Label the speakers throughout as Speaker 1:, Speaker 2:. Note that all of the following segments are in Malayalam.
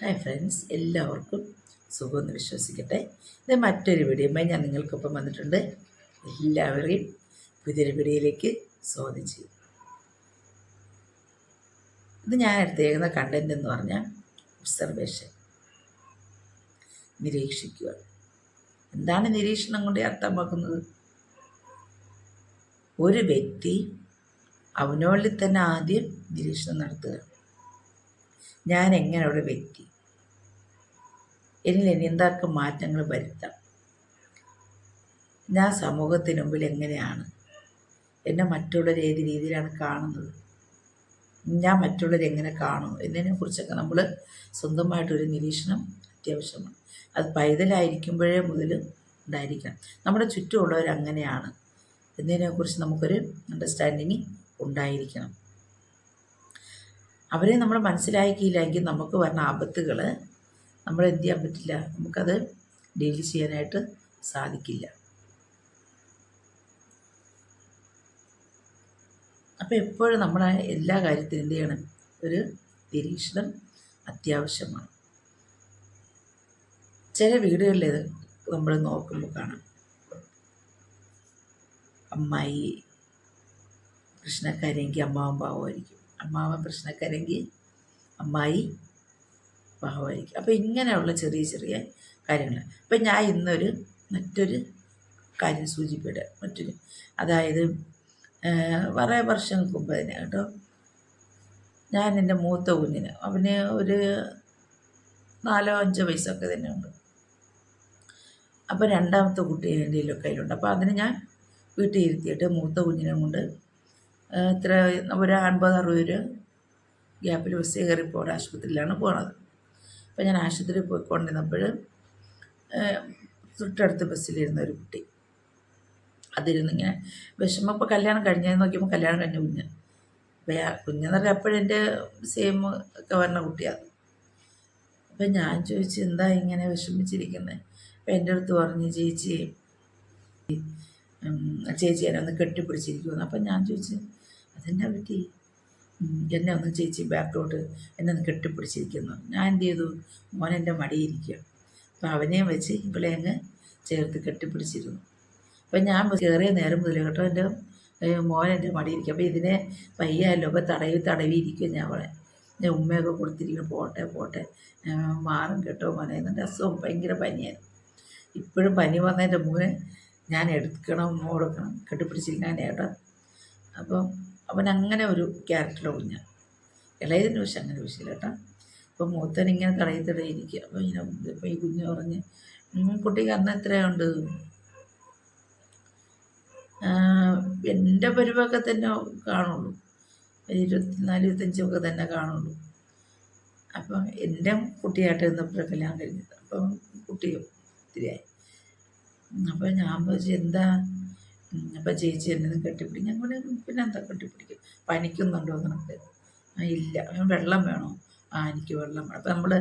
Speaker 1: ഹായ് ഫ്രണ്ട്സ് എല്ലാവർക്കും സുഖമെന്ന് വിശ്വസിക്കട്ടെ. ഇത് മറ്റൊരു വീഡിയോമായി ഞാൻ നിങ്ങൾക്കൊപ്പം വന്നിട്ടുണ്ട്. എല്ലാവരെയും പുതിയൊരു വീഡിയോയിലേക്ക് സ്വാഗതം ചെയ്യും. ഇത് ഞാൻ എടുത്തേക്കുന്ന കണ്ടന്റ് എന്ന് പറഞ്ഞാൽ ഒബ്സർവേഷൻ നിരീക്ഷിക്കുക. എന്താണ് നിരീക്ഷണം കൊണ്ട് അർത്ഥമാക്കുന്നത്? ഒരു വ്യക്തി അവനോളിൽ തന്നെ ആദ്യം നിരീക്ഷണം നടത്തുക. ഞാൻ എങ്ങനെ ഒരു വ്യക്തി എന്നിൽ എന്തൊക്കെ മാറ്റങ്ങൾ വരുത്താം? ഞാൻ സമൂഹത്തിന് മുമ്പിൽ എങ്ങനെയാണ്? എന്നെ മറ്റുള്ളവർ ഏത് രീതിയിലാണ് കാണുന്നത്? ഞാൻ മറ്റുള്ളവർ എങ്ങനെ കാണും എന്നതിനെ കുറിച്ചൊക്കെ നമ്മൾ സ്വന്തമായിട്ടൊരു നിരീക്ഷണം അത്യാവശ്യമാണ്. അത് പൈതലായിരിക്കുമ്പോഴേ മുതൽ ഉണ്ടായിരിക്കണം. നമ്മുടെ ചുറ്റുമുള്ളവർ അങ്ങനെയാണ്. എന്നതിനെക്കുറിച്ച് നമുക്കൊരു അണ്ടർസ്റ്റാൻഡിങ് ഉണ്ടായിരിക്കണം. അവരെ നമ്മൾ മനസ്സിലാക്കിയില്ലെങ്കിൽ നമുക്ക് വരുന്ന ആപത്തുകൾ നമ്മൾ എന്ത് ചെയ്യാൻ പറ്റില്ല. നമുക്കത് ഡീൽ ചെയ്യാനായിട്ട് സാധിക്കില്ല. അപ്പോൾ എപ്പോഴും നമ്മളെ എല്ലാ കാര്യത്തിനും എന്ത് ചെയ്യണം? ഒരു നിരീക്ഷണം അത്യാവശ്യമാണ്. ചില വീടുകളിൽ നമ്മൾ നോക്കുമ്പോൾ കാണാം. അമ്മായി പ്രശ്നക്കാരെങ്കിൽ അമ്മാവൻ പാവമായിരിക്കും അമ്മാവൻ പ്രശ്നക്കാരെങ്കിൽ അമ്മായി പാവമായിരിക്കും. അപ്പോൾ ഇങ്ങനെയുള്ള ചെറിയ ചെറിയ കാര്യങ്ങൾ അപ്പം ഞാൻ ഇന്നൊരു മറ്റൊരു കാര്യം സൂചിപ്പിക്കട്ടെ. മറ്റൊരു അതായത് കുറേ വർഷങ്ങൾക്ക് മുമ്പ് തന്നെ കേട്ടോ. ഞാൻ എന്റെ മൂത്ത കുഞ്ഞിന് അവന് ഒരു നാലോ അഞ്ചോ വയസ്സൊക്കെ തന്നെ ഉണ്ട്. അപ്പോൾ രണ്ടാമത്തെ കുട്ടി എന്റെ കയ്യിലുണ്ട്. അപ്പോൾ അതിന് ഞാൻ വീട്ടിൽ ഇരുത്തിയിട്ട് മൂത്ത കുഞ്ഞിനെ കൊണ്ട് ഇത്ര ഒരു അൻപത് അറുപത് രൂപ ഗ്യാപ്പിൽ ബസ് കയറി പോകണം ആശുപത്രിയിലാണ് പോണത്. അപ്പോൾ ഞാൻ ആശുപത്രിയിൽ പോയിക്കൊണ്ടിരുന്നപ്പോൾ തൊട്ടടുത്ത ബസ്സിലിരുന്ന ഒരു കുട്ടി. അതിരുന്നിങ്ങനെ വിഷമം. ഇപ്പോൾ കല്യാണം കഴിഞ്ഞാൽ നോക്കിയപ്പോൾ കല്യാണം കഴിഞ്ഞ കുഞ്ഞ്. അപ്പോൾ ആ കുഞ്ഞെന്ന് പറഞ്ഞാൽ എപ്പോഴും എന്റെ സെയിം ഒക്കെ വരുന്ന കുട്ടിയാണ്. അപ്പം ഞാൻ ചോദിച്ചു എന്താ ഇങ്ങനെ വിഷമിച്ചിരിക്കുന്നത് അപ്പം എന്റെ അടുത്ത് പറഞ്ഞു ചേച്ചി ചേച്ചി എന്നെ ഒന്ന് കെട്ടിപ്പിടിച്ചിരിക്കുമെന്ന് അപ്പം ഞാൻ ചോദിച്ചു അതെന്നാ പറ്റി? എന്നെ ഒന്ന് ചേച്ചി ബാക്കിലോട്ട് എന്നെ ഒന്ന് കെട്ടിപ്പിടിച്ചിരിക്കുന്നു. ഞാൻ എന്ത് ചെയ്തു? മോൻ എന്റെ മടിയിരിക്കുക അപ്പം അവനെയും വെച്ച് ഇവളെ അങ്ങ് ചേർത്ത് കെട്ടിപ്പിടിച്ചിരുന്നു. അപ്പം ഞാൻ കയറിയ നേരം മുതൽ കേട്ടോ എന്റെ മോൻ എന്റെ മടിയിരിക്കുക അപ്പോൾ ഇതിനെ വയ്യാലോ? അപ്പോൾ തടവി തടവി ഇരിക്കും ഞാൻ അവളെ. ഞാൻ ഉമ്മയൊക്കെ കൊടുത്തിരിക്കുന്നു. പോട്ടെ പോട്ടെ. മാറും കേട്ടോ മോനെ. എന്നിട്ട് അസുഖം ഭയങ്കര പനിയായിരുന്നു. ഇപ്പോഴും പനി വന്നതിന്റെ മുന്നേ ഞാൻ എടുക്കണം കൊടുക്കണം. കെട്ടിപ്പിടിച്ചിരിക്കാൻ ഏട്ടാ അപ്പം അവൻ അങ്ങനെ ഒരു ക്യാരക്ടറാവും ഞാൻ ഇളയതിന് പക്ഷെ അങ്ങനെ വിഷയമില്ല കേട്ടോ. അപ്പം മൂത്തൻ ഇങ്ങനെ തടയി ഇരിക്കുക അപ്പോൾ ഇങ്ങനെ ഇപ്പം ഈ കുഞ്ഞ് പറഞ്ഞ് കുട്ടിക്ക് അന്ന് എത്രയുണ്ട്? എന്റെ പരിവൊക്കെ തന്നെ കാണുള്ളൂ. ഇരുപത്തിനാല് ഇരുപത്തഞ്ചൊക്കെ തന്നെ കാണുള്ളൂ. അപ്പം എന്റെ കുട്ടിയായിട്ട് നിന്നപ്പോഴൊക്കെ കല്യാണം കഴിഞ്ഞത് അപ്പം കുട്ടിയും ഒത്തിരിയായി അപ്പം ഞാൻ ചോദിച്ചു എന്താ അപ്പം ചേച്ചി എന്നെ കെട്ടിപ്പിടിക്കും ഞാൻ പറഞ്ഞു പിന്നെ എന്താ കെട്ടിപ്പിടിക്കും പനിക്കുന്നുണ്ടോ നിനക്ക് ഇല്ല. വെള്ളം വേണോ? ആ എനിക്ക് വെള്ളം വേണം. അപ്പം നമ്മൾ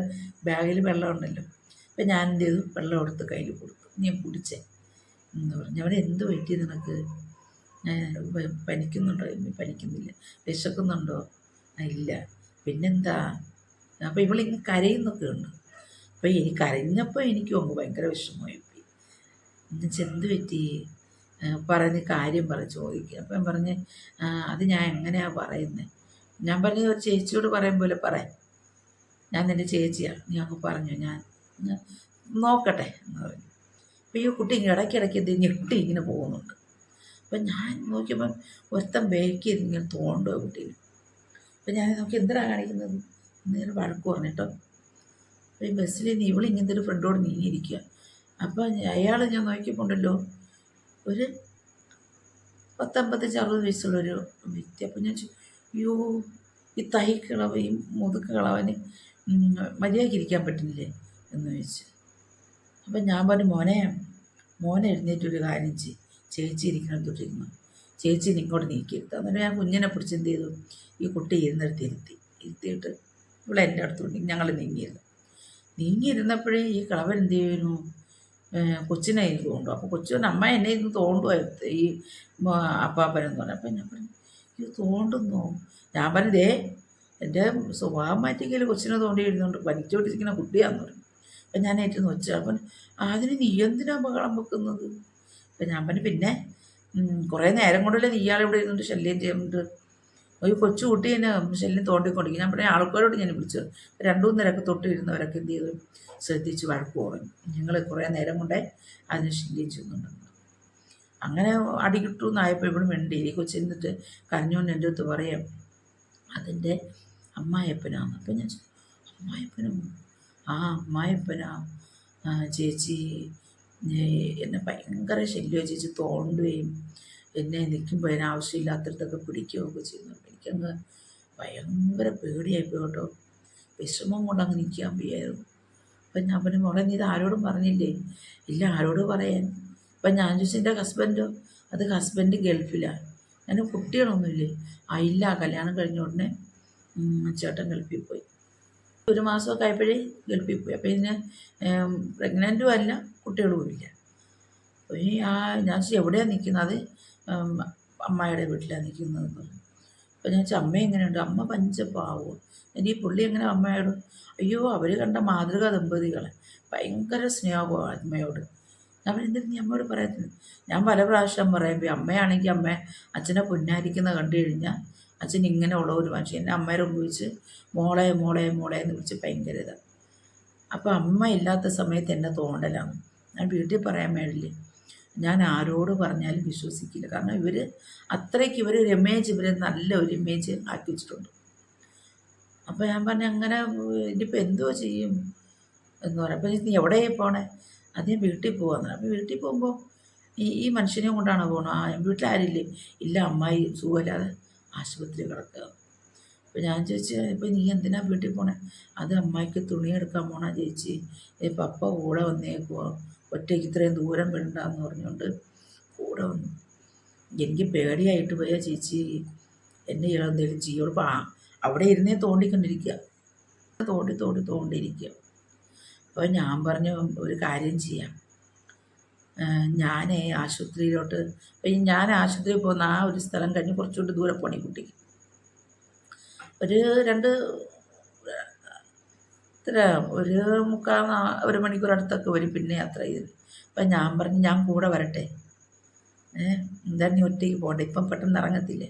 Speaker 1: ബാഗിൽ വെള്ളം ഉണ്ടല്ലോ. അപ്പം ഞാൻ എന്ത് ചെയ്തു? വെള്ളം എടുത്ത് കയ്യിൽ കൊടുത്തു. നീ കുടിച്ചേ. എന്ന് പറഞ്ഞു. അവിടെ എന്ത് പറ്റി നിനക്ക്? പനിക്കുന്നുണ്ടോ? പനിക്കുന്നില്ല. വിശക്കുന്നുണ്ടോ? ഇല്ല. പിന്നെന്താ? അപ്പോൾ ഇവളിങ്ങനെ കരയുന്നൊക്കെ ഉണ്ട്. അപ്പോൾ എനിക്ക് കരഞ്ഞപ്പോൾ എനിക്ക് ഭയങ്കര വിഷമമായി എന്നുവെച്ചാൽ എന്ത് പറ്റി? പറഞ്ഞ് കാര്യം പറ ചോദിക്കുക. അപ്പം പറഞ്ഞ് അത് ഞാൻ എങ്ങനെയാണ് പറയുന്നത് ഞാൻ പറഞ്ഞ ഒരു ചേച്ചിയോട് പറയും പോലെ പറയാം ഞാൻ നിന്റെ ചേച്ചിയാണ് നീ അങ്ങ് പറഞ്ഞു ഞാൻ. നോക്കട്ടെ എന്ന് പറഞ്ഞു. അപ്പോൾ ഈ കുട്ടി ഇടയ്ക്കിടയ്ക്ക് എന്ത് ഞെട്ടി ഇങ്ങനെ പോകുന്നുണ്ട്. അപ്പം ഞാൻ നോക്കിയപ്പം ഒരുത്തം ബേക്ക് ഇങ്ങനെ തോണ്ടോ കുട്ടീനെ. അപ്പം ഞാൻ നോക്കി എന്തിനാണ് കാണിക്കുന്നത്? നേരെ വഴക്ക് പറഞ്ഞിട്ടോ? അപ്പോൾ ഈ ബസ്സിൽ നീ ഇവളിങ്ങനത്തെ ഒരു ഫ്രണ്ടോട് നീങ്ങിയിരിക്കുക. അപ്പം അയാൾ ഞാൻ നോക്കിയപ്പോൾ ഉണ്ടല്ലോ ഒരു പത്തമ്പത് അറുപത് വയസ്സുള്ളൊരു വ്യക്തി. അപ്പം ഞാൻ അയ്യോ ഈ തൈ കിളവ് ഈ മുതുക്ക് കിളവന് മര്യാദയ്ക്ക് ഇരിക്കാൻ പറ്റുന്നില്ലേ? എന്ന് ചോദിച്ചു. അപ്പം ഞാൻ പറഞ്ഞു മോനെ മോനെ എഴുന്നേറ്റൊരു കാര്യം ചെയ്യും. ചേച്ചി ഇരിക്കണം തൊട്ടിരുന്നു ചേച്ചി ഇങ്ങോട്ട് നീക്കിയിരുത്ത എന്നിട്ട് ഞാൻ കുഞ്ഞിനെ പിടിച്ച് എന്ത് ചെയ്തു? ഈ കുട്ടി ഇരുന്നിടത്ത് ഇരുത്തി. ഇരുത്തിയിട്ട് ഇവിടെ എന്റെ അടുത്തുണ്ട്. ഞങ്ങൾ നീങ്ങിയിരുന്നു. നീങ്ങിയിരുന്നപ്പോഴേ ഈ കളവൻ എന്ത് ചെയ്യുന്നു? കൊച്ചിനെ എനിക്ക് തോണ്ടു അപ്പോൾ കൊച്ചിന് അമ്മ എന്നെ ഇന്ന് തോണ്ടുമായിരുന്നു ഈ അപ്പാപ്പനെന്ന് പറഞ്ഞു. അപ്പം ഞാൻ പറഞ്ഞു ഇത് തോണ്ടുന്നു? ഞാൻ പറഞ്ഞതേ എന്റെ സ്വഭാവം മാറ്റിക്കൽ കൊച്ചിനെ തോണ്ടി എഴുതുന്നുണ്ട് വലിച്ചോട്ടിരിക്കുന്ന കുട്ടിയാന്ന് പറഞ്ഞു. അപ്പം ഞാൻ ഏറ്റവും വെച്ചു അപ്പം അതിന് നീ എന്തിനാ ബഹളം വെക്കുന്നത്? അപ്പം ഞാൻ പറഞ്ഞു പിന്നെ കുറേ നേരം കൊണ്ടല്ലേ നീ ഇയാളിവിടെ ഇരുന്നിട്ട് ശല്യം ചെയ്യുന്നുണ്ട് ഒരു കൊച്ചു കുട്ടി എന്നെ ശല്യം തോണ്ടിക്കൊണ്ടിരിക്കും ഞാൻ പറഞ്ഞ ആൾക്കാരോട് ഞാൻ വിളിച്ചു. രണ്ടു മൂന്ന് നിരക്ക് തൊട്ട് ഇരുന്നവരൊക്കെ എന്ത് ചെയ്തു? ശ്രദ്ധിച്ച് വഴക്ക് പറഞ്ഞു. ഞങ്ങൾ കുറേ നേരം കൊണ്ടേ അതിന് ശല്യം ചെയ്യുന്നുണ്ടെന്ന് അങ്ങനെ അടികിട്ടു എന്നായപ്പോൾ ഇവിടെ മിണ്ടിയിരി കൊച്ചിരുന്നിട്ട് കരഞ്ഞുകൊണ്ട് എന്റെ അടുത്ത് പറയാം അതിന്റെ അമ്മായപ്പനാണ് അപ്പം ഞാൻ അമ്മായപ്പനും ആ അമ്മായപ്പനാ ചേച്ചി എന്നെ ഭയങ്കര ശല്യമാണ് ചേച്ചി തോണ്ടുകയും എന്നെ നിൽക്കുമ്പോൾ അതിന് ആവശ്യമില്ലാത്തടത്തൊക്കെ പിടിക്കുകയൊക്കെ ചെയ്യുന്നുണ്ട്. എനിക്കങ്ങ് ഭയങ്കര പേടിയായിപ്പോയി കേട്ടോ. വിഷമം കൊണ്ട് അങ്ങ് നിൽക്കാൻ വയ്യായിരുന്നു. അപ്പം ഞാൻ പറഞ്ഞു മോളെ നീ ഇത് ആരോടും പറഞ്ഞില്ലേ? ഇല്ല ആരോട് പറയാൻ. അപ്പം ഞാൻ ചോദിച്ചു എന്റെ ഹസ്ബൻഡോ അത് ഹസ്ബൻഡ് ഗൾഫിലാണ് അതിന് കുട്ടികളൊന്നുമില്ലേ? ആ ഇല്ല കല്യാണം കഴിഞ്ഞ ഉടനെ ചേട്ടൻ ഗൾഫിൽ പോയി. ഒരു മാസമൊക്കെ ആയപ്പോഴേ ഗൾഫിൽ പോയി. അപ്പോൾ ഇതിന് പ്രഗ്നന്റും അല്ല കുട്ടികളും ഇല്ല അപ്പോൾ ഈ ആ ഞാൻ എവിടെയാണ് നിൽക്കുന്നത് അമ്മായിയുടെ വീട്ടിലാണ് നിൽക്കുന്നതെന്ന് പറഞ്ഞു. അപ്പോൾ ഞാൻ അമ്മ എങ്ങനെയുണ്ട്? അമ്മ പഞ്ചപാവോ. എനിക്ക് ഈ പുള്ളി എങ്ങനെ അമ്മയോട്? അയ്യോ അവർ കണ്ട മാതൃക ദമ്പതികളെ. ഭയങ്കര സ്നേഹമാണ് അമ്മയോട്. പറഞ്ഞു നീ അമ്മയോട് പറയത്തില്ല ഞാൻ പല പ്രാവശ്യം പറയുമ്പോൾ അമ്മയാണെങ്കിൽ അമ്മ അച്ഛനെ പുന്നാരിക്കുന്ന കണ്ടു കഴിഞ്ഞാൽ അച്ഛൻ ഇങ്ങനെ ഉള്ള ഒരു മനുഷ്യൻ. എന്നെ അമ്മേരെ ഉപയോഗിച്ച് മോളെ മോളെ മോളെ എന്ന് വിളിച്ച് ഭയങ്കര ഇതാണ് അപ്പോൾ അമ്മ ഇല്ലാത്ത സമയത്ത് എന്നെ തോണ്ടലാണ്. ഞാൻ വീട്ടിൽ പറയാൻ വേണ്ടില്ലേ ഞാൻ ആരോട് പറഞ്ഞാലും വിശ്വസിക്കില്ല. കാരണം ഇവർ അത്രയ്ക്ക് ഇവർ ഒരു ഇമേജ് ഇവർ നല്ല ഒരു ഇമേജ് ആക്കി വെച്ചിട്ടുണ്ട്. അപ്പോൾ ഞാൻ പറഞ്ഞു അങ്ങനെ ഇനിയിപ്പോൾ എന്തോ ചെയ്യും എന്ന് പറയാം. അപ്പോൾ നീ എവിടെയായി പോണേ? ഞാൻ വീട്ടിൽ പോകാന്ന് അപ്പോൾ വീട്ടിൽ പോകുമ്പോൾ ഈ ഈ മനുഷ്യനെയും കൊണ്ടാണ് പോകണം ആ വീട്ടിലാരില്ലേ ഇല്ല അമ്മായി സുഖമില്ലാതെ ആശുപത്രി കിടക്കുക. അപ്പോൾ ഞാൻ ചോദിച്ചു ഇപ്പോൾ നീ എന്തിനാ വീട്ടിൽ പോണേ? അത് അമ്മായിക്ക് തുണിയെടുക്കാൻ പോണ ചേച്ചി. പപ്പ കൂടെ വന്നേക്കുവോ. ഒറ്റയ്ക്ക് ഇത്രയും ദൂരം വിടണ്ടെന്ന് പറഞ്ഞുകൊണ്ട് കൂടെ വന്നു. എനിക്ക് പേടിയായിട്ട് പോയ ചേച്ചി എന്നെ ഇയാൾ എന്തെങ്കിലും അപ്പോൾ ആ അവിടെ ഇരുന്നേ തോണ്ടിക്കൊണ്ടിരിക്കുക. തോണ്ടി തോണ്ടി തോണ്ടിയിരിക്കുക അപ്പോൾ ഞാൻ പറഞ്ഞു ഒരു കാര്യം ചെയ്യാം. ഞാൻ ആശുപത്രിയിലോട്ട് ഞാൻ ആശുപത്രിയിൽ പോകുന്ന ആ ഒരു സ്ഥലം കഴിഞ്ഞ് കുറച്ചുകൊണ്ട് ദൂരെ പോണി കുട്ടിക്ക് ഒരു രണ്ട് ഇത്ര ഒരു മുക്കാൽ ഒരു മണിക്കൂർ അടുത്തൊക്കെ വരും പിന്നെ യാത്ര ചെയ്ത് അപ്പം ഞാൻ പറഞ്ഞു ഞാൻ കൂടെ വരട്ടെ. ഏഹ് എന്താ നീ ഒറ്റയ്ക്ക് പോകട്ടെ ഇപ്പം പെട്ടെന്ന് ഇറങ്ങത്തില്ലേ?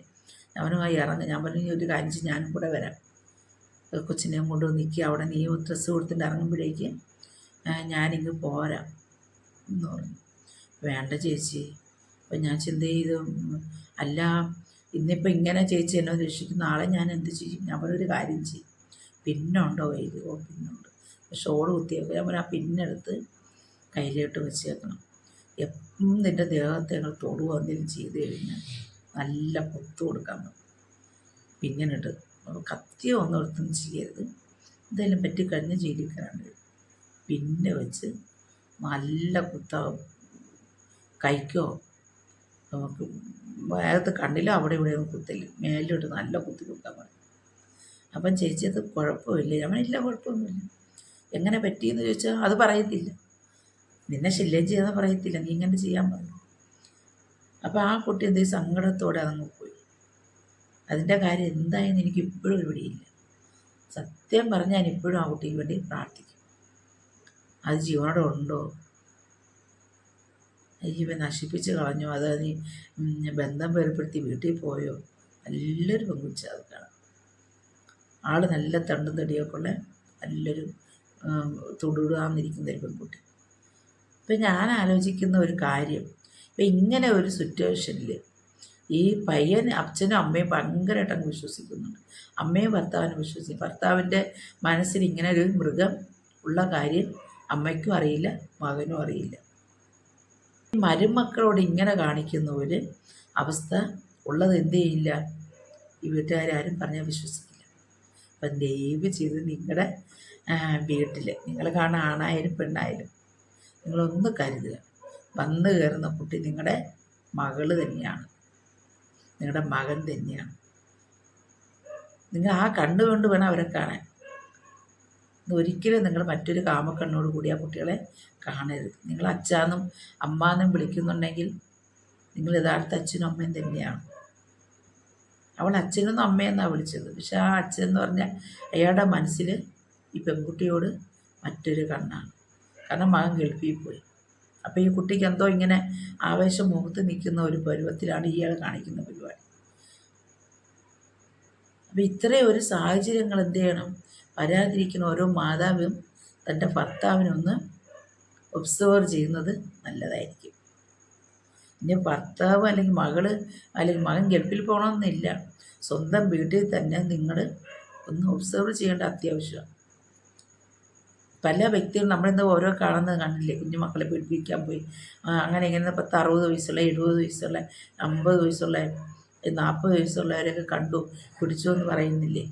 Speaker 1: അവനുമായി ഇറങ്ങും. ഞാൻ പറഞ്ഞു നീ ഒരു കാര്യം ഞാനും കൂടെ വരാം. കൊച്ചിനെയും കൊണ്ട് നിൽക്കുക അവിടെ നീ ഡ്രസ്സ് കൊടുത്തിട്ട് ഇറങ്ങുമ്പോഴേക്ക് ഞാനിങ്ങ് പോരാം. എന്ന് പറഞ്ഞു. വേണ്ട ചേച്ചി. അപ്പം ഞാൻ ചിന്ത ചെയ്തു. അല്ല ഇന്നിപ്പോൾ ഇങ്ങനെ ചേച്ചി എന്നെ രക്ഷിക്കും. നാളെ ഞാൻ എന്ത് ചെയ്യും? ഞാൻ പറഞ്ഞൊരു കാര്യം ചെയ്യും. പിന്നുണ്ടോ? കയ്യിൽ ഓ പിന്നുണ്ട്. ഷോൾ കുത്തിയേക്കും ഞാൻ ആ പിന്നെടുത്ത് കയ്യിലോട്ട് വെച്ചേക്കണം എപ്പം നിന്റെ ദേഹത്തെ ഞങ്ങൾ തൊടുവോ എന്തെങ്കിലും ചെയ്ത് കഴിഞ്ഞാൽ നല്ല കുത്തു കൊടുക്കാൻ പറ്റും. പിന്നിട്ട് കത്തിയോ ഒന്നും ചെയ്യരുത്. എന്തെങ്കിലും പറ്റിക്കഴിഞ്ഞ് ജയിലിക്കാനാണ് പിന്നെ വെച്ച് നല്ല കുത്ത കൈക്കോ? നമുക്ക് വേഗത്ത് കണ്ണിലോ അവിടെ ഇവിടെയൊന്നും കുത്തില്ല. മേലിലോട്ട് നല്ല കുത്തി കൊടുക്കാൻ പറയും. അപ്പം ചേച്ചി അത് കുഴപ്പമില്ല ഇല്ല കുഴപ്പമൊന്നുമില്ല. എങ്ങനെ പറ്റിയെന്ന് ചോദിച്ചാൽ അത് പറയത്തില്ല. നിന്നെ ശല്യം ചെയ്യാതെ പറയത്തില്ല. നീ ഇങ്ങനെ ചെയ്യാൻ പറഞ്ഞു. അപ്പോൾ ആ കുട്ടി എന്ത്? സങ്കടത്തോടെ അതങ്ങ് പോയി. അതിന്റെ കാര്യം എന്തായെന്ന് എനിക്ക് ഇപ്പോഴും ഇവിടെയില്ല സത്യം പറഞ്ഞാൽ ഞാൻ ഇപ്പോഴും ആ കുട്ടിക്ക് വേണ്ടി പ്രാർത്ഥിക്കും. അത് ജീവനോടെ ഉണ്ടോ? അയ്യോ നശിപ്പിച്ച് കളഞ്ഞോ? അത് നീ ബന്ധം വേർപ്പെടുത്തി വീട്ടിൽ പോയോ? നല്ലൊരു പെൺകുച്ച അതൊക്കെയാണ്. ആൾ നല്ല തണ്ടും തടിയൊക്കെ ഉള്ള നല്ലൊരു തുടുടാന്നിരിക്കുന്ന ഒരു പെൺകുട്ടി. അപ്പം ഞാൻ ആലോചിക്കുന്ന ഒരു കാര്യം ഇപ്പം ഇങ്ങനെ ഒരു സിറ്റുവേഷനിൽ ഈ പയ്യൻ അച്ഛനും അമ്മയും ഭയങ്കരമായിട്ട് അങ്ങ് വിശ്വസിക്കുന്നുണ്ട്. അമ്മയും ഭർത്താവിനും വിശ്വസിക്കും ഭർത്താവിന്റെ മനസ്സിൽ ഇങ്ങനെ ഒരു മൃഗം ഉള്ള കാര്യം അമ്മയ്ക്കും അറിയില്ല മകനും അറിയില്ല. മരുമക്കളോട് ഇങ്ങനെ കാണിക്കുന്ന ഒരു അവസ്ഥ ഉള്ളത് എന്ത് ചെയ്യില്ല? ഈ വീട്ടുകാരും പറഞ്ഞാൽ വിശ്വസിക്കില്ല. അപ്പം ദയവ് ചെയ്ത് നിങ്ങളുടെ വീട്ടിൽ നിങ്ങൾ കാണാൻ ആണായാലും പെണ്ണായാലും നിങ്ങളൊന്ന് കരുതുക വന്ന് കയറുന്ന കുട്ടി നിങ്ങളുടെ മകൾ തന്നെയാണ്. നിങ്ങളുടെ മകൻ തന്നെയാണ്. നിങ്ങൾ ആ കണ്ണുകൊണ്ട് വേണം അവരെ കാണാൻ. ഒരിക്കലും നിങ്ങൾ മറ്റൊരു കാമക്കണ്ണോട് കൂടി ആ കുട്ടികളെ കാണരുത്. നിങ്ങൾ അച്ഛാന്നും അമ്മാന്നും വിളിക്കുന്നുണ്ടെങ്കിൽ നിങ്ങൾ യഥാർത്ഥ അച്ഛനും അമ്മയും തന്നെയാണ്. അവൾ അച്ഛനൊന്നും അമ്മയെന്നാണ് വിളിച്ചത്. പക്ഷെ ആ അച്ഛൻ എന്ന് പറഞ്ഞാൽ അയാളുടെ മനസ്സിൽ ഈ പെൺകുട്ടിയോട് മറ്റൊരു കണ്ണാണ്. കാരണം മകൻ ഗൾഫിൽ പോയി. അപ്പോൾ ഈ കുട്ടിക്ക് എന്തോ ഇങ്ങനെ ആവേശം മുഖത്ത് നിൽക്കുന്ന ഒരു പരുവത്തിലാണ് ഇയാൾ കാണിക്കുന്ന പരിപാടി. അപ്പോൾ ഇത്രയും ഒരു സാഹചര്യങ്ങൾ എന്ത് ചെയ്യണം? വരാതിരിക്കുന്ന ഓരോ മാതാവും തന്റെ ഭർത്താവിനൊന്ന് ഒബ്സർവ് ചെയ്യുന്നത് നല്ലതായിരിക്കും. ഇനി ഭർത്താവ് അല്ലെങ്കിൽ മകൾ അല്ലെങ്കിൽ മകൻ ഗൾഫിൽ പോകണമെന്നില്ല. സ്വന്തം വീട്ടിൽ തന്നെ നിങ്ങൾ ഒന്ന് ഒബ്സർവ് ചെയ്യേണ്ട അത്യാവശ്യമാണ് പല വ്യക്തികളും നമ്മളിന്ന് ഓരോ കാണുന്നത് കണ്ടില്ലേ? കുഞ്ഞുമക്കളെ പീഡിപ്പിക്കാൻ പോയി. അങ്ങനെ ഇങ്ങനെ പത്ത് അറുപത് വയസ്സുള്ള എഴുപത് വയസ്സുള്ള അമ്പത് വയസ്സുള്ള നാൽപ്പത് വയസ്സുള്ളവരൊക്കെ കണ്ടു പിടിച്ചു എന്ന് പറയുന്നില്ലേ?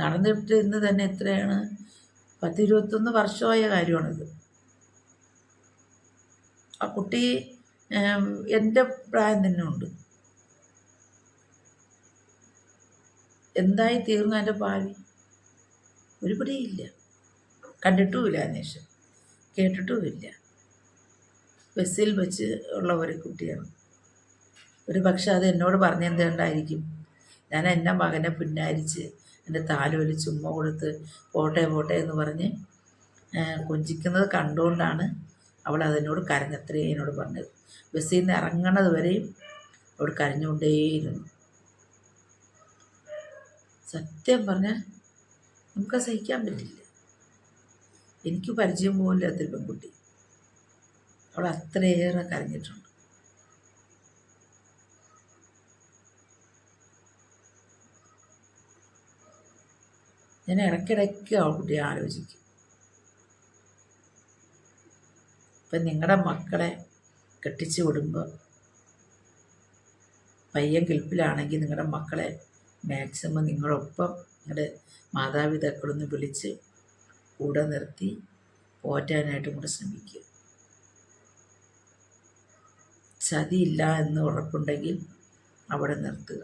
Speaker 1: നടന്നിട്ട് ഇന്ന് തന്നെ എത്രയാണ്? പത്തിരുപത്തൊന്ന് വർഷമായ കാര്യമാണിത്. ആ കുട്ടി എന്റെ പ്രായം തന്നെ ഉണ്ട്. എന്തായി തീർന്നു എന്റെ ഭാവി? ഒരു പിടിയില്ല കണ്ടിട്ടുമില്ല അന്വേഷണം. കേട്ടിട്ടുമില്ല. ബസ്സിൽ വെച്ച് ഉള്ള ഒരു കുട്ടിയാണ്. ഒരു പക്ഷെ അത് എന്നോട് പറഞ്ഞെന്തുകൊണ്ടായിരിക്കും? ഞാൻ എന്റെ മകനെ പിന്നാരിച്ച് എന്റെ താലോലി ചുമ്മ കൊടുത്ത് പോട്ടെ പോട്ടെ എന്ന് പറഞ്ഞ് കൊഞ്ചിക്കുന്നത് കണ്ടുകൊണ്ടാണ് അവൾ അതിനോട് കരഞ്ഞത്രേ എന്നോട് പറഞ്ഞത്. ബസ്സിൽ നിന്ന് ഇറങ്ങണത് വരെയും അവൾ കരഞ്ഞുകൊണ്ടേയിരുന്നു. സത്യം പറഞ്ഞാൽ നമുക്ക് സഹിക്കാൻ പറ്റില്ല. എനിക്ക് പരിചയം പോലും അതിൽ പെൺകുട്ടി. അവൾ അത്രയേറെ കരഞ്ഞിട്ടുണ്ട്. ഞാൻ ഇടയ്ക്കിടയ്ക്ക് ആ കുട്ടിയെ ആലോചിക്കും. ഇപ്പം നിങ്ങളുടെ മക്കളെ കെട്ടിച്ചു വിടുമ്പോൾ പയ്യൻ ഗൾഫിലാണെങ്കിൽ നിങ്ങളുടെ മക്കളെ മാക്സിമം നിങ്ങളൊപ്പം നിങ്ങളുടെ മാതാപിതാക്കളൊന്ന് വിളിച്ച് കൂടെ നിർത്തി പോറ്റാനായിട്ടും കൂടെ ശ്രമിക്കുക. ചതിയില്ല എന്ന് ഉറപ്പുണ്ടെങ്കിൽ അവിടെ നിർത്തുക.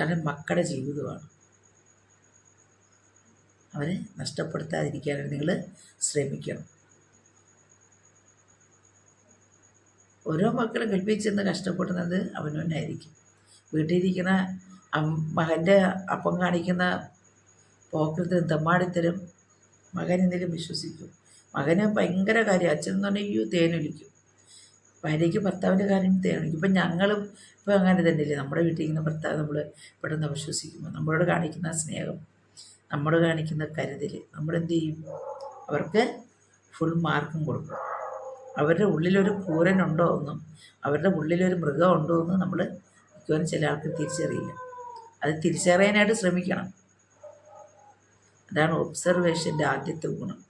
Speaker 1: കാരണം മക്കളുടെ ജീവിതമാണ്. അവരെ നഷ്ടപ്പെടുത്താതിരിക്കാനായിട്ട് നിങ്ങൾ ശ്രമിക്കണം. ഓരോ മക്കളും ഗൾഫിൽ ചെന്ന് കഷ്ടപ്പെടുന്നത് അവനവനായിരിക്കും വീട്ടിലിരിക്കുന്ന മകന്റെ അപ്പം കാണിക്കുന്ന പോക്കൃത്തിനും തെമ്മാടിത്തരും മകൻ എന്തെങ്കിലും വിശ്വസിക്കും. മകന് ഭയങ്കര കാര്യം. അച്ഛൻ എന്ന് പറഞ്ഞാൽ അയ്യോ തേനൊലിക്കും. ഭാര്യയ്ക്ക് ഭർത്താവിന്റെ കാര്യം തേനൊലിക്കും. ഇപ്പം ഞങ്ങളും ഇപ്പം അങ്ങനെ തന്നെയല്ലേ. നമ്മുടെ വീട്ടിൽ ഇരിക്കുന്ന ഭർത്താവ് നമ്മൾ പെട്ടെന്ന് വിശ്വസിക്കുമ്പോൾ നമ്മളോട് കാണിക്കുന്ന സ്നേഹം നമ്മൾ കാണിക്കുന്ന കരുതൽ നമ്മളെന്ത് ചെയ്യും? അവർക്ക് ഫുൾ മാർക്കും കൊടുക്കും. അവരുടെ ഉള്ളിലൊരു പൂരനുണ്ടോ എന്നും അവരുടെ ഉള്ളിലൊരു മൃഗം ഉണ്ടോ എന്നും നമ്മൾ മിക്കവാറും ചില ആൾക്ക് തിരിച്ചറിയില്ല. അത് തിരിച്ചറിയാനായിട്ട് ശ്രമിക്കണം. അതാണ് ഒബ്സർവേഷന്റെ ആദ്യത്തെ ഗുണം.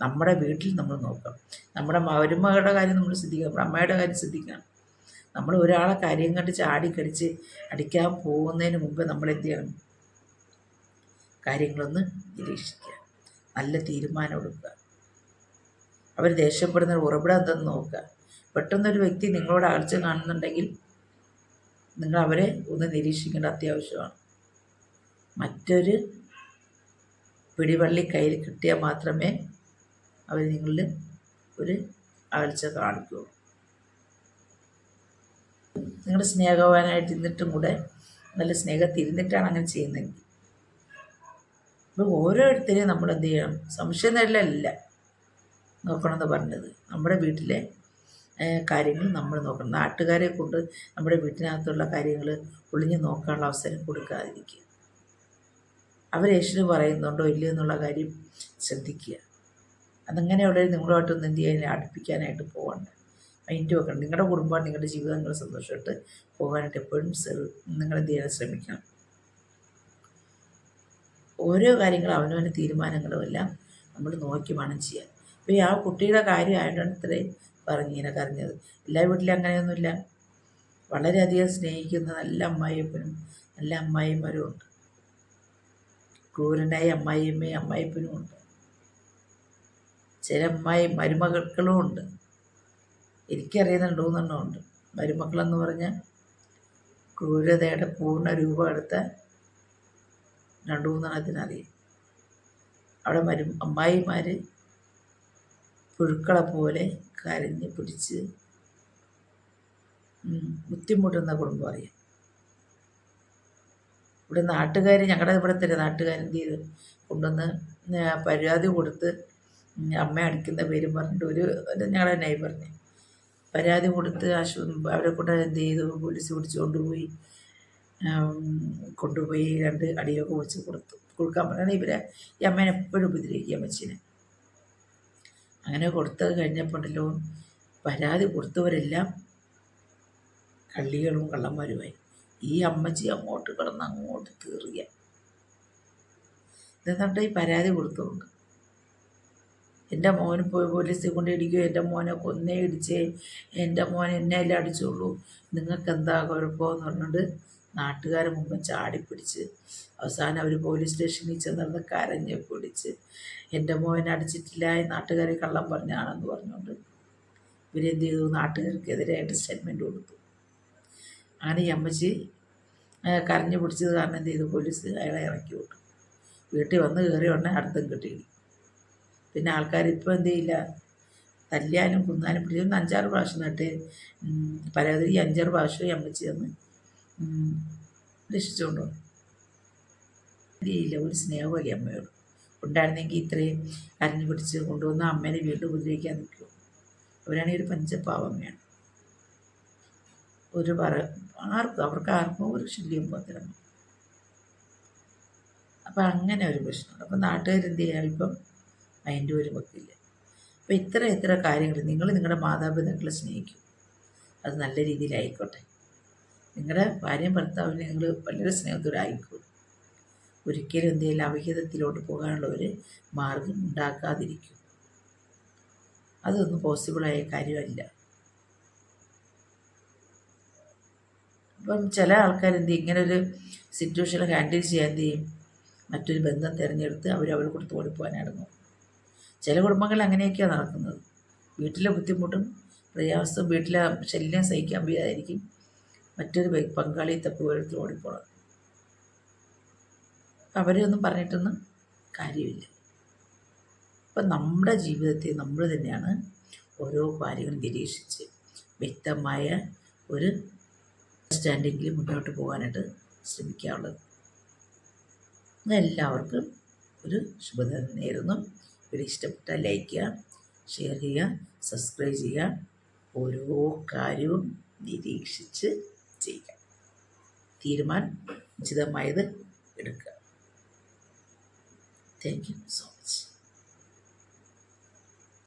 Speaker 1: നമ്മുടെ വീട്ടിൽ നമ്മൾ നോക്കാം നമ്മുടെ മരുമകളുടെ കാര്യം നമ്മൾ ശ്രദ്ധിക്കണം. നമ്മുടെ അമ്മയുടെ കാര്യം ശ്രദ്ധിക്കണം. നമ്മൾ ഒരാളെ കാര്യം കണ്ട് ചാടിക്കടിച്ച് അടിക്കാൻ പോകുന്നതിന് മുമ്പ് നമ്മൾ എന്ത് ചെയ്യണം? കാര്യങ്ങളൊന്ന് നിരീക്ഷിക്കുക. നല്ല തീരുമാനം എടുക്കുക. അവർ ദേഷ്യപ്പെടുന്ന ഉറവിടം എന്തെന്ന് നോക്കുക. പെട്ടെന്നൊരു വ്യക്തി നിങ്ങളോട് അകൽച്ച കാണുന്നുണ്ടെങ്കിൽ നിങ്ങൾ അവരെ ഒന്ന് നിരീക്ഷിക്കേണ്ട അത്യാവശ്യമാണ്. മറ്റൊരു പിടിവള്ളി കയ്യിൽ കിട്ടിയാൽ മാത്രമേ അവർ നിങ്ങളിൽ ഒരു അകൽച്ച കാണിക്കൂ. നിങ്ങളുടെ സ്നേഹവാനായിട്ട് ഇരുന്നിട്ടും കൂടെ നല്ല സ്നേഹത്തിരുന്നിട്ടാണ് അങ്ങനെ ചെയ്യുന്നതെങ്കിൽ. അപ്പോൾ ഓരോരുത്തരെയും നമ്മൾ എന്ത് ചെയ്യണം? സംശയം നേടലല്ല നോക്കണമെന്ന് പറഞ്ഞത്. നമ്മുടെ വീട്ടിലെ കാര്യങ്ങൾ നമ്മൾ നോക്കണം. നാട്ടുകാരെ കൊണ്ട് നമ്മുടെ വീട്ടിനകത്തുള്ള കാര്യങ്ങൾ ഒളിഞ്ഞു നോക്കാനുള്ള അവസരം കൊടുക്കാതിരിക്കുക. യേശുവിന് പറയുന്നുണ്ടോ ഇല്ലയോ എന്നുള്ള കാര്യം ശ്രദ്ധിക്കുക. അതങ്ങനെയുള്ള നിങ്ങളുമായിട്ടൊന്നും എന്ത് ചെയ്യാൻ അടുപ്പിക്കാനായിട്ട് പോകണ്ട. മൈൻഡ് വെക്കണം. നിങ്ങളുടെ കുടുംബമാണ് നിങ്ങളുടെ ജീവിതങ്ങൾ സന്തോഷമായിട്ട് പോകാനായിട്ട് എപ്പോഴും നിങ്ങൾ എന്ത് ചെയ്യാൻ ശ്രമിക്കണം. ഓരോ കാര്യങ്ങളും അവനവന്റെ തീരുമാനങ്ങളും എല്ലാം നമ്മൾ നോക്കി വേണം ചെയ്യാൻ. ഇപ്പോൾ ഈ ആ കുട്ടിയുടെ കാര്യമായിട്ടാണ് ഇത്രയും പറഞ്ഞു ഇങ്ങനെ കരഞ്ഞത്. എല്ലാ വീട്ടിലും അങ്ങനെയൊന്നുമില്ല. വളരെയധികം സ്നേഹിക്കുന്ന നല്ല അമ്മായിയപ്പനും നല്ല അമ്മായിമാരും ഉണ്ട്. ക്രൂരനായ അമ്മായിയമ്മയും അമ്മായിപ്പനും ഉണ്ട്. ചില അമ്മായി മരുമക്കളും ഉണ്ട്. എനിക്കറിയുന്ന ഉണ്ട്. മരുമക്കളെന്ന് പറഞ്ഞാൽ ക്രൂരതയുടെ പൂർണ രൂപം എടുത്ത രണ്ടു മൂന്നെണ്ണത്തിനറിയാം. അവിടെ മരു അമ്മായിമാർ പുഴുക്കളെ പോലെ കരഞ്ഞ് പിടിച്ച് ബുദ്ധിമുട്ടുന്ന കുടുംബം അറിയാം. ഇവിടെ നാട്ടുകാർ ഞങ്ങളുടെ ഇവിടെ തന്നെ നാട്ടുകാർ എന്ത് ചെയ്തു കൊണ്ടുവന്ന് പരാതി കൊടുത്ത് അമ്മ അടിക്കുന്ന പേരും പറഞ്ഞിട്ട് ഒരു ഞങ്ങളുടെ നൈബറിനെ പരാതി കൊടുത്ത് ആശു അവരെ കൊണ്ട് എന്ത് ചെയ്തു? പോലീസ് പിടിച്ച് കൊണ്ടുപോയി. കൊണ്ടുപോയി രണ്ട് അടിയൊക്കെ വെച്ച് കൊടുത്തു. കൊടുക്കാൻ പറഞ്ഞാൽ ഇവരെ ഈ അമ്മേനെ എപ്പോഴും ഉപദ്രവിക്കുക അമ്മച്ചിനെ. അങ്ങനെ കൊടുത്തത് കഴിഞ്ഞപ്പോഴല്ലോ പരാതി കൊടുത്തവരെല്ലാം കള്ളികളും കള്ളന്മാരുമായി. ഈ അമ്മച്ചി അങ്ങോട്ട് കിടന്ന് അങ്ങോട്ട് തീറിയ ഇതെന്നിട്ട് ഈ പരാതി കൊടുത്തുകൊണ്ട് എന്റെ മോൻ പോയി പോലീസിൽ കൊണ്ട് ഇടിക്കുകയോ എന്റെ മോനെ കൊന്നേ ഇടിച്ചേ എന്റെ മോൻ എന്നെ അല്ലേ അടിച്ചുള്ളൂ നിങ്ങൾക്ക് എന്താ കുഴപ്പമെന്ന് പറഞ്ഞിട്ട് നാട്ടുകാരെ മുമ്പ് ചാടിപ്പിടിച്ച് അവസാനം അവർ പോലീസ് സ്റ്റേഷനിൽ ചെന്നിരുന്ന് കരഞ്ഞ് പിടിച്ച് എന്റെ മോനെ അടിച്ചിട്ടില്ല ഈ നാട്ടുകാരെ കള്ളം പറഞ്ഞാണെന്ന് പറഞ്ഞുകൊണ്ട് ഇവരെന്ത് ചെയ്തു? നാട്ടുകാർക്കെതിരായിട്ട് സ്റ്റേറ്റ്മെന്റ് കൊടുത്തു. അങ്ങനെ ഈ അമ്മച്ചി കരഞ്ഞ് പിടിച്ചത് കാരണം എന്ത് ചെയ്തു? പോലീസ് അയാളെ ഇറക്കി വിട്ടു. വീട്ടിൽ വന്ന് കയറി ഉടനെ അടുത്തും കിട്ടി പിന്നെ ആൾക്കാർ ഇപ്പോൾ എന്ത് ചെയ്യില്ല? തല്ലിയാലും കുന്നാലും പിടിച്ചൊന്ന് അഞ്ചാറ് പ്രാവശ്യം നട്ട് പരാതി അഞ്ചാറ് പ്രാവശ്യം ഈ അമ്മച്ചി വന്ന് രക്ഷിച്ചുകൊണ്ട്? ഇല്ല ഒരു സ്നേഹമല്ലേ അമ്മയോട്. ഉണ്ടായിരുന്നെങ്കിൽ ഇത്രയും അരഞ്ഞു പിടിച്ച് കൊണ്ടുവന്ന് അമ്മേനെ വീണ്ടും ഉപദ്രവിക്കാൻ നിൽക്കും. അവരാണെങ്കിൽ ഒരു പഞ്ചപാവമ്മയാണ്. ഒരു പറ ആർക്കും അവർക്ക് ആർക്കും ഒരു ശല്യം പോകത്തില്ല. അപ്പം അങ്ങനെ ഒരു പ്രശ്നമുണ്ട്. അപ്പം നാട്ടുകാരെന്ത് ചെയ്യാം? ഇപ്പം അതിന്റെ ഒരു വെക്കില്ല. അപ്പം ഇത്ര ഇത്ര കാര്യങ്ങൾ നിങ്ങൾ നിങ്ങളുടെ മാതാപിതാക്കളെ സ്നേഹിക്കും. അത് നല്ല രീതിയിലായിക്കോട്ടെ നിങ്ങളുടെ ഭാര്യയും ഭർത്താവിനെ നിങ്ങൾ വളരെ സ്നേഹത്തോടെ ഒരിക്കലും എന്തെങ്കിലും അവിഹിതത്തിലോട്ട് പോകാനുള്ള ഒരു മാർഗം ഉണ്ടാക്കാതിരിക്കും. അതൊന്നും പോസിബിളായ കാര്യമല്ല. അപ്പം ചില ആൾക്കാർ എന്ത് ചെയ്യും? ഇങ്ങനെ ഒരു സിറ്റുവേഷൻ ഹാൻഡിൽ ചെയ്യാൻ എന്ത് ചെയ്യും? മറ്റൊരു ബന്ധം തിരഞ്ഞെടുത്ത് അവർ അവൾ കൊടുത്ത് ഓടിപ്പോകാനാണ് നോക്കും ചില കുടുംബങ്ങൾ അങ്ങനെയൊക്കെയാണ് നടക്കുന്നത്. വീട്ടിലെ ബുദ്ധിമുട്ടും പ്രയാസവും വീട്ടിലെ ശല്യം സഹിക്കാൻ വയ്യാതായിരിക്കും. മറ്റൊരു ബൈക്ക് പങ്കാളി തപ്പി ഓരോരുത്തർ ഓടിപ്പോണം അവരെ ഒന്നും പറഞ്ഞിട്ടൊന്നും കാര്യമില്ല. അപ്പം നമ്മുടെ ജീവിതത്തെ നമ്മൾ തന്നെയാണ് ഓരോ കാര്യങ്ങളും നിരീക്ഷിച്ച് വ്യക്തമായ ഒരു സ്റ്റാൻഡിങ്ങിൽ മുന്നോട്ട് പോകാനായിട്ട് ശ്രമിക്കാറുള്ളത്. എല്ലാവർക്കും ഒരു ശുഭദിനം നേരുന്നു. വീഡിയോ ഇഷ്ടപ്പെട്ടാൽ ലൈക്ക് ചെയ്യുക ഷെയർ ചെയ്യുക സബ്സ്ക്രൈബ് ചെയ്യുക. ഓരോ കാര്യവും നിരീക്ഷിച്ച് ചെയ്യുക തീരുമാനം ഉചിതമായത് എടുക്കുക. Thank you so